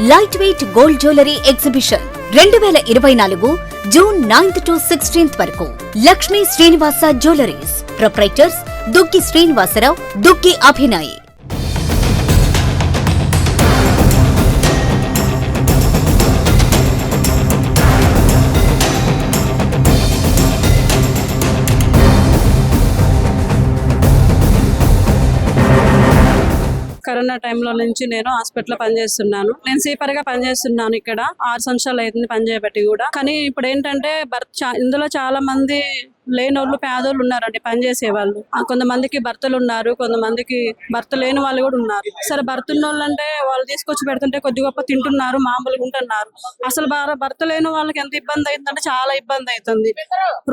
Light weight gold jewellery exhibition రెండు వేల ఇరవై నాలుగు జూన్ నైన్త్ టు సిక్స్టీన్త్ వరకు. Lakshmi Srinivasa jewelleries proprietors Duggi Srinivasarao Duggi Abhinay corona టైంలో నుంచి నేను హాస్పిటల్లో పనిచేస్తున్నాను. నేను సీపర్గా పనిచేస్తున్నాను ఇక్కడ. ఆరు సంవత్సరాలు అవుతుంది పనిచేయబట్టి కూడా. కానీ ఇప్పుడు ఏంటంటే భర్త ఇందులో చాలా మంది లేనోళ్ళు పేదోళ్ళు ఉన్నారండి పనిచేసే వాళ్ళు కొంతమందికి భర్తలు ఉన్నారు కొంతమందికి భర్త లేని వాళ్ళు కూడా ఉన్నారు. సరే భర్త ఉన్న వాళ్ళు అంటే వాళ్ళు తీసుకొచ్చి పెడుతుంటే కొద్ది గొప్ప తింటున్నారు మామూలుగా ఉంటున్నారు. అసలు భర్త లేని వాళ్ళకి ఎంత ఇబ్బంది అవుతుందంటే చాలా ఇబ్బంది అవుతుంది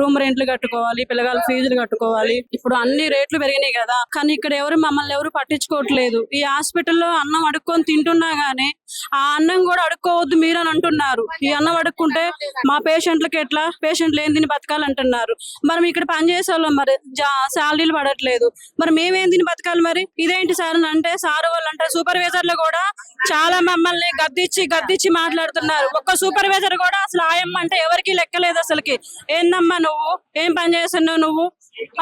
రూమ్ రెంట్లు కట్టుకోవాలి పిల్లగాళ్ళ ఫీజులు కట్టుకోవాలి. ఇప్పుడు అన్ని రేట్లు పెరిగినాయి కదా. కానీ ఇక్కడ ఎవరు మమ్మల్ని ఎవరు పట్టించుకోవట్లేదు. ఈ హాస్పిటల్లో అన్నం అడుక్కొని తింటున్నా గానీ ఆ అన్నం కూడా అడుక్కోవద్దు మీరు అని అంటున్నారు. ఈ అన్నం అడుక్కుంటే మా పేషెంట్లకి ఎట్లా? పేషెంట్లు ఏం తిని బతకాలంటున్నారు. మనం ఇక్కడ పని చేసే వాళ్ళం మరి శాలరీలు పడట్లేదు. మరి మేమేం తిని బతకాలి మరి? ఇదేంటి సార్ అని అంటే సార్ వాళ్ళు అంటే సూపర్వైజర్లు కూడా చాలా మమ్మల్ని గద్దిచ్చి గద్దిచ్చి మాట్లాడుతున్నారు. ఒక్క సూపర్వైజర్ కూడా అసలు ఆయమ్మ అంటే ఎవరికి లెక్కలేదు అసలుకి. ఏందమ్మా నువ్వు? ఏం పని చేస్తున్నావు నువ్వు?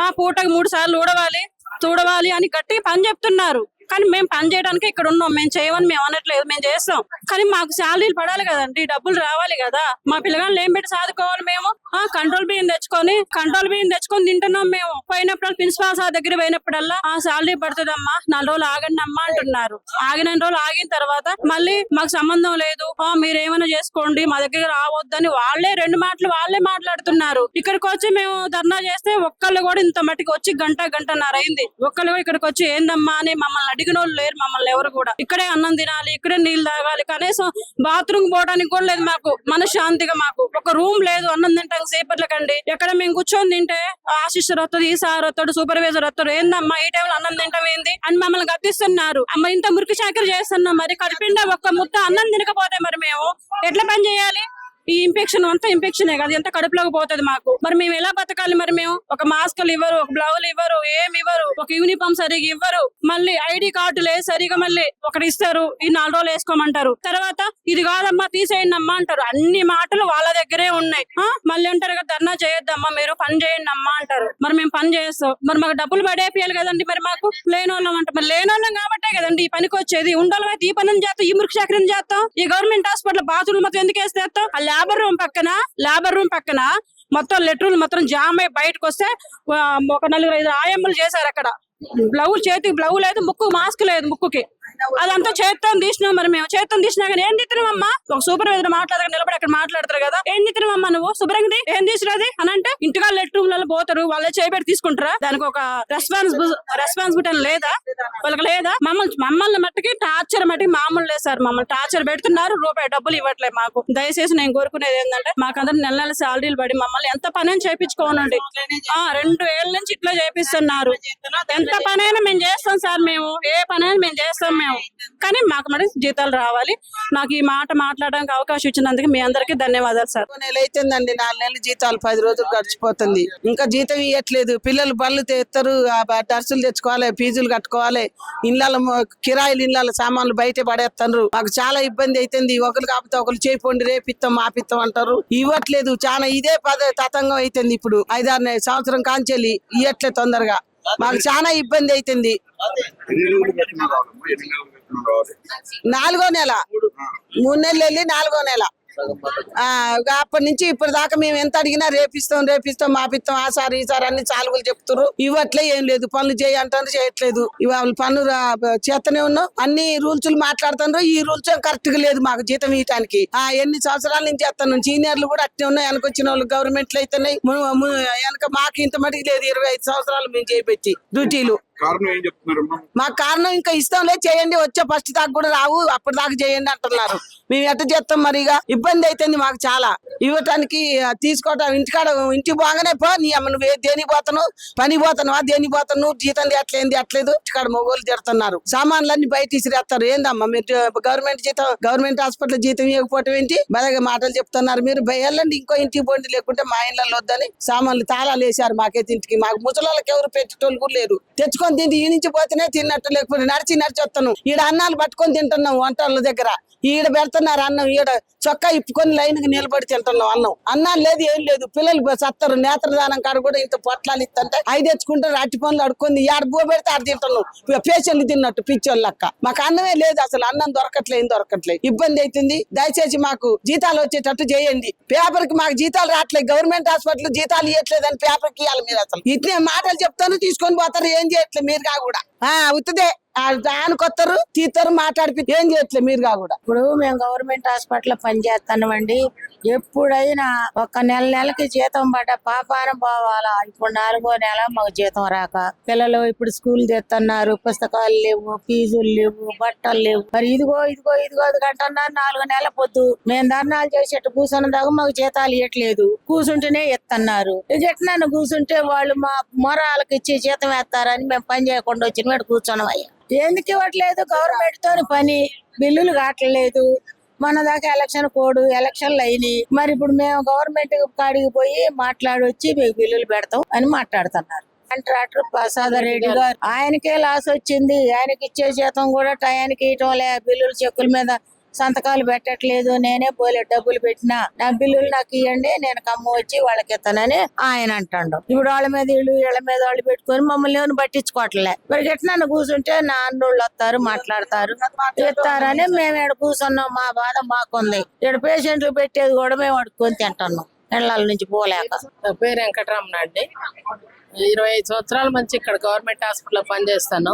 ఆ పూటకు మూడు సార్లు ఊడవాలి చూడవాలి అని గట్టి పని చెప్తున్నారు. కానీ మేము పని చేయడానికి ఇక్కడ ఉన్నాం. మేము చేయమని మేము అనట్లేదు. మేము చేస్తాం. కానీ మాకు శాలరీలు పడాలి కదండి. డబ్బులు రావాలి కదా. మా పిల్లగాళ్ళు ఏం పెట్టి సాదుకోవాలి మేము? ఆ కంట్రోల్ బియ్యం తెచ్చుకొని కంట్రోల్ బియ్యం తెచ్చుకొని తింటున్నాం మేము. పోయినప్పుడు ప్రిన్సిపాల్ సార్ దగ్గర పోయినప్పుడల్లా ఆ శాలరీ పడుతుందమ్మా. నాలుగు రోజులు ఆగండి అమ్మా అంటున్నారు. ఆగిన రోజులు ఆగిన తర్వాత మళ్ళీ మాకు సంబంధం లేదు. ఆ మీరు ఏమైనా చేసుకోండి. మా దగ్గర రావద్దని వాళ్ళే రెండు మాటలు వాళ్ళే మాట్లాడుతున్నారు. ఇక్కడికి వచ్చి మేము ధర్నా చేస్తే ఒక్కళ్ళు కూడా ఇంత మట్టికి వచ్చి గంట గంటన్నర అయింది. ఒక్కళ్ళు కూడా ఇక్కడికి వచ్చి ఏందమ్మా అని మమ్మల్ని అడిగిన వాళ్ళు లేరు మమ్మల్ని ఎవరు కూడా. ఇక్కడే అన్నం తినాలి ఇక్కడే నీళ్ళు తాగాలి కనీసం బాత్రూమ్ పోవడానికి కూడా లేదు మాకు. మనశ్శాంతిగా మాకు. ఒక రూమ్ లేదు అన్నం తింటాం సేపట్లకండి. ఎక్కడ మేము కూర్చొని తింటే ఆశిస్టర్ సిస్టర్ వస్తుంది ఈ సార్ వస్తాడు సూపర్వైజర్ వస్తాడు ఏందమ్మా ఈ టైంలో అన్నం తింటాం ఏంది? అని మమ్మల్ని గతిస్తున్నారు అమ్మ ఇంత మురికి చాకరీ చేస్తున్నాం మరి కడిపిండా ఒక్క ముద్ద అన్నం తినకపోతే మరి మేము ఎట్లా పని చేయాలి? ఈ ఇన్ఫెక్షన్ అంతా ఇన్ఫెక్షనే కదా. ఎంత కడుపులోకి పోతుంది మాకు. మరి మేము ఎలా బతకాలి మరి మేము? ఒక మాస్కులు ఇవ్వరు ఒక బ్లౌజులు ఇవ్వరు ఏమి ఇవ్వరు ఒక యూనిఫామ్ సరిగా ఇవ్వరు. మళ్ళీ ఐడి కార్డులే సరిగా మళ్ళీ ఒకటి ఇస్తారు. ఈ నాలుగు రోజులు వేసుకోమంటారు. తర్వాత ఇది కాదమ్మా తీసేయండి అమ్మా అంటారు. అన్ని మాటలు వాళ్ళ దగ్గరే ఉన్నాయి. ఆ? మళ్ళీ అంటారు కదా ధర్నా చేయొద్దమ్మా మీరు పని చేయండి అమ్మా అంటారు. మరి మేము పని చేస్తాం. మరి మాకు డబ్బులు పడేపియాలి కదండి మరి మాకు? లేనోళ్ళం అంట. మరి లేనోళ్ళం కాబట్టే కదండి ఈ పనికి వచ్చేది. ఉండాలి ఈ పని చేస్తాం ఈ మురికి చేస్తాం. ఈ గవర్నమెంట్ హాస్పిటల్ బాత్రూమ్ మొత్తం ఎందుకు వేస్తేస్తాం లేబర్ రూమ్ పక్కన లేబర్ రూమ్ పక్కన మొత్తం లెటర్లు మొత్తం జామ్ అయి బయటకు వస్తే ఒక నలుగురు ఐదు ఆయమ్మలు చేశారు అక్కడ. బ్లౌజ్ చేతికి బ్లౌజ్ లేదు ముక్కు మాస్క్ లేదు ముక్కుకి. అదంతా చేత్తో తీసినాం మరి మేము. చేత్తో తీసినా కానీ ఏం తిత్తున్నామమ్మా ఒక సూపర్వైజర్ మాట్లాడక నిలబడి అక్కడ మాట్లాడతారు కదా. ఏం తిత్తినమ్మా నువ్వు? శుభ్రంగా ఏం తీసుకురాది అని అంటే ఇంటికా పోతారు వాళ్ళే చేయబెట్టి తీసుకుంటారా? దానికి ఒక రెస్పాన్సిబుల్ రెస్పాన్సిబిలిటీ లేదా? వాళ్ళకి లేదా? మమ్మల్ని మమ్మల్ని మట్టుకి టార్చర్ మట్టుకి మామూలు లేదు సార్. మమ్మల్ని టార్చర్ పెడుతున్నారు రూపాయి డబ్బులు ఇవ్వట్లేదు మాకు. దయచేసి నేను కోరుకునేది ఏంటంటే మాకు అందరు నెల నెల శాలరీలు పడి మమ్మల్ని ఎంత పని అని చేయించుకోనండి ఆ రెండు ఏళ్ళ నుంచి ఇట్లా చేపిస్తున్నారు. ఎంత పనైనా మేము చేస్తాం సార్ మేము. ఏ పనైనా మేము చేస్తాం మేము. కానీ మాకు మరి జీతాలు రావాలి. నాకు ఈ మాట మాట్లాడడానికి అవకాశం ఇచ్చినందుకు మీ అందరికీ ధన్యవాదాలు సార్. నెల అయితుందండి నాలుగు నెలలు జీతాలు పది రోజులు గడిచిపోతుంది. ఇంకా జీతం ఇవ్వట్లేదు పిల్లలు బళ్ళు తెస్తారు ఆ తెచ్చుకోవాలి ఫీజులు కట్టుకోవాలి. ఇళ్ళ కిరాయిలు ఇళ్ళ సామాన్లు బయట పడేస్తారు మాకు చాలా ఇబ్బంది అవుతుంది ఒకరు కాకపోతే ఒకరు చేయిపోండి రేపిత్తం మాపిస్తాం అంటారు. ఇవ్వట్లేదు. చాలా ఇదే పద తతంగం అవుతుంది ఇప్పుడు. ఐదారు సంవత్సరం కాంచెల్లి ఇవ్వట్లేదు తొందరగా. మాకు చాలా ఇబ్బంది అవుతుంది నాలుగో నెల. మూడు నెలలు వెళ్ళి నాలుగో నెల. అప్పటి నుంచి ఇప్పటి దాకా మేము ఎంత అడిగినా రేపిస్తాం రేపిస్తాం మాపిస్తాం ఆ సార్ ఈ సార్ అన్ని చాలుగులు చెప్తున్నారు. ఇవ్వట్లే ఏం లేదు పనులు చేయంటారు చేయట్లేదు. ఇవాళ పనులు రా- చేస్తూనే ఉన్నాం. అన్ని రూల్స్ మాట్లాడుతున్నారు ఈ రూల్స్ కరెక్ట్గా లేదు మాకు జీతం ఇవ్వటానికి ఆ ఎన్ని సంవత్సరాల నుంచి చేస్తాను సీనియర్లు కూడా అట్నే ఉన్నాయి. వెనకొచ్చిన వాళ్ళు గవర్నమెంట్లు అయితేనే వెనక మాకు ఇంత మటుకు లేదు. ఇరవై ఐదు సంవత్సరాలు మేము చేపెట్టి డ్యూటీలు. కారణం ఏం మా కారణం ఇంకా ఇష్టంలే చేయండి వచ్చే ఫస్ట్ దాకా కూడా రావు. అప్పటి దాకా చేయండి అంటున్నారు. మేము ఎట్ట చేస్తాం మరి ఇక? ఇబ్బంది అవుతుంది మాకు చాలా. ఇవ్వటానికి తీసుకోవటం ఇంటికాడ ఇంటికి బాగానే పో. నీ అమ్మ నువ్వు దేనికి పోతాను పని పోతాను దేనికి పోతాను నువ్వు జీతం ఎట్లేంది అట్లేదు. ఇంటికాడ మొగోళ్ళు తిడుతున్నారు. సామాన్లన్నీ బయట ఇసిరేస్తారు ఏందమ్మా? మీరు గవర్నమెంట్ జీతం గవర్నమెంట్ హాస్పిటల్ జీతం ఇవ్వకపోవటం ఏంటి? బాగా మాటలు చెప్తున్నారు మీరు. వెళ్ళండి. ఇంకో ఇంటికి పోండి లేకుంటే మా ఇళ్ళల్లో వద్దని సామాన్లు తాళాలు వేసారు మాకైతే ఇంటికి. మాకు ముసలోళ్ళకి ఎవరు పెట్టేటోళ్ళు కూడా లేరు. తెచ్చుకొని తింటే ఈ నుంచి పోతేనే తిన్నట్టు లేకపోతే నడిచి నడిచి వస్తాను ఈడ అన్నాలు పట్టుకొని తింటున్నాం వంటల దగ్గర. ఈడ పెడుతున్నారు అన్నం ఈడ చొక్కా ఇప్పుకొని లైన్కి నిలబడి తింటున్నాం అన్నం. అన్నం లేదు ఏం లేదు. పిల్లలు సత్తరు. నేత్రదానం కాడ కూడా ఇంత పొట్లాలు ఇస్తుంటే ఐదు తెచ్చుకుంటారు అట్టి పనులు అడుక్కుంది ఆడ బో పెడితే ఆడ తింటున్నాం. పేషెంట్లు తిన్నట్టు పిచ్చోళ్ళు లెక్క. మాకు అన్నమే లేదు అసలు. అన్నం దొరకట్లేదు ఏం దొరకట్లేదు ఇబ్బంది అవుతుంది దయచేసి మాకు జీతాలు వచ్చేటట్టు చేయండి. పేపర్కి మాకు జీతాలు రావట్లేదు. గవర్నమెంట్ హాస్పిటల్ జీతాలు ఇవ్వట్లేదు అని పేపర్కి ఇవ్వాలి మీరు అసలు. ఇట్నే మాటలు చెప్తాను తీసుకొని పోతారు. ఏం చేయట్లేదు మీరు కూడా ఉత్తదే. దానికొత్తరు తీతారు మాట్లాడిపి ఏం చేయట్లేదు మీరు కూడా. ఇప్పుడు మేము గవర్నమెంట్ హాస్పిటల్ పనిచేస్తామండి ఎప్పుడైనా ఒక నెల నెలకి జీతం పడ్డ పాపాన పోవాలా? ఇప్పుడు నాలుగో నెల మాకు జీతం రాక. పిల్లలు ఇప్పుడు స్కూల్ తెస్తున్నారు పుస్తకాలు లేవు ఫీజులు లేవు బట్టలు లేవు. మరి ఇదిగో ఇదిగో ఇదిగో ఇది అంటున్నారు నాలుగు నెలల పొద్దు. మేము ధర్నాలు చేసేట్టు కూర్చున్న దాకా మాకు జీతాలు ఇవ్వట్లేదు కూర్చుంటేనే ఇస్తున్నారు చెట్టు ఎట్లా కూర్చుంటే వాళ్ళు మా మొరాలకు ఇచ్చి జీతం వేస్తారని మేము పని చేయకుండా వచ్చిన మీద కూర్చున్నాం అయ్యా. ఎందుకు ఇవ్వట్లేదు? గవర్నమెంట్ తోని పని. బిల్లులు కావట్లేదు మన దాకా ఎలక్షన్ కోడ్ ఎలక్షన్లు అయినాయి. మరి ఇప్పుడు మేము గవర్నమెంట్ కాడికి పోయి మాట్లాడొచ్చి మీకు బిల్లులు పెడతాం అని మాట్లాడుతున్నారు. కాంట్రాక్టర్ ప్రసాద రెడ్డి గారు. ఆయనకే లాస్ వచ్చింది. ఆయనకి ఇచ్చే జీతం కూడా టయానికి ఇవ్వటం లే. బిల్లులు చెక్కుల మీద సంతకాలు పెట్టట్లేదు నేనే పోలే డబ్బులు పెట్టినా. నా బిల్లులు నాకు ఇవ్వండి నేను కమ్మ వచ్చి వాళ్ళకి ఇస్తానని ఆయన అంటాడు. ఇప్పుడు వాళ్ళ మీద వీళ్ళు వీళ్ళ మీద వాళ్ళు పెట్టుకొని మమ్మల్ని ఏమైనా పట్టించుకోవట్లే. మరి ఎట్లా కూర్చుంటే నా అన్నోళ్ళు వస్తారు మాట్లాడతారు. ఇస్తారని మేము ఇక్కడ కూర్చున్నాం మా బాధ మాకుంది. ఇక్కడ పేషెంట్లు పెట్టేది కూడా మేము అడుక్కొని తింటున్నాం ఇళ్ళ నుంచి పోలేక. నా పేరు వెంకటరమణ అండి ఇరవై ఐదు సంవత్సరాల నుంచి ఇక్కడ గవర్నమెంట్ హాస్పిటల్లో పనిచేస్తాను.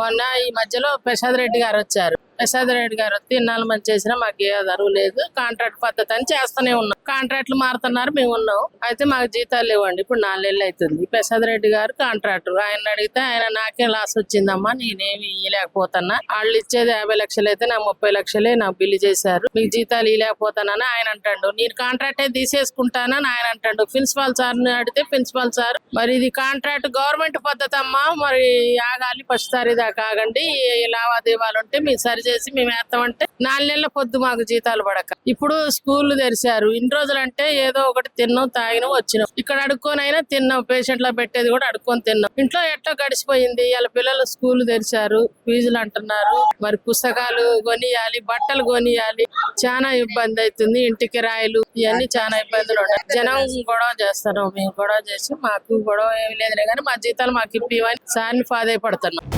మొన్న ఈ మధ్యలో ప్రసాద్ రెడ్డి గారు వచ్చారు. ప్రసాద్ రెడ్డి గారు వస్తే ఇన్నాళ్ళు మంచి చేసినా మాకు ఏ అరువు లేదు. కాంట్రాక్ట్ పద్ధతి అని చేస్తూనే ఉన్నాం. కాంట్రాక్ట్లు మారుతున్నారు మేము ఉన్నాం. అయితే మాకు జీతాలు లేవండి. ఇప్పుడు నాలుగేళ్ళు అవుతుంది. ప్రసాద్ రెడ్డి గారు కాంట్రాక్టర్. ఆయన అడిగితే ఆయన నాకే లాస్ వచ్చిందమ్మా నేనేమి ఇవ్వలేకపోతున్నా వాళ్ళు ఇచ్చేది యాభై లక్షలు అయితే నా ముప్పై లక్షలే నాకు బిల్లు చేశారు. మీకు జీతాలు ఇవ్వలేకపోతానని ఆయన అంటాడు. నేను కాంట్రాక్టే తీసేసుకుంటానని ఆయన అంటాడు. ప్రిన్సిపాల్ సార్ అడిగితే ప్రిన్సిపాల్ సార్ మరి ఇది కాంట్రాక్ట్ గవర్నమెంట్ పద్ధతి అమ్మా మరి ఆగాలి ఫస్ట్ సారి దాకా ఆగండి. ఈ లావాదేవీలు ఉంటే మీరు సరి చేసి మేము వేస్తామంటే నాలుగు నెలల పొద్దు మాకు జీతాలు పడక. ఇప్పుడు స్కూల్ తెరిచారు. ఇన్ని రోజులు అంటే ఏదో ఒకటి తిన్నాం తాగినాం వచ్చినాం. ఇక్కడ అడుక్కొని తిన్నాం. పేషెంట్ల పెట్టేది కూడా అడుక్కొని తిన్నాం. ఇంట్లో ఎట్లా గడిచిపోయింది? వాళ్ళ పిల్లలు స్కూల్ తెరిచారు. ఫీజులు అంటున్నారు. మరి పుస్తకాలు కొనియాలి బట్టలు కొనియాలి. చాలా ఇబ్బంది అవుతుంది. ఇంటికి రాయలు ఇవన్నీ చాలా ఇబ్బందులు ఉన్నాయి. జనం గొడవ చేస్తారు. మేము గొడవ చేసి మాకు గొడవ ఏమి లేదులే కానీ మా జీతాలు మాకు ఇప్పివని సార్ని ఫాదే పడుతున్నాం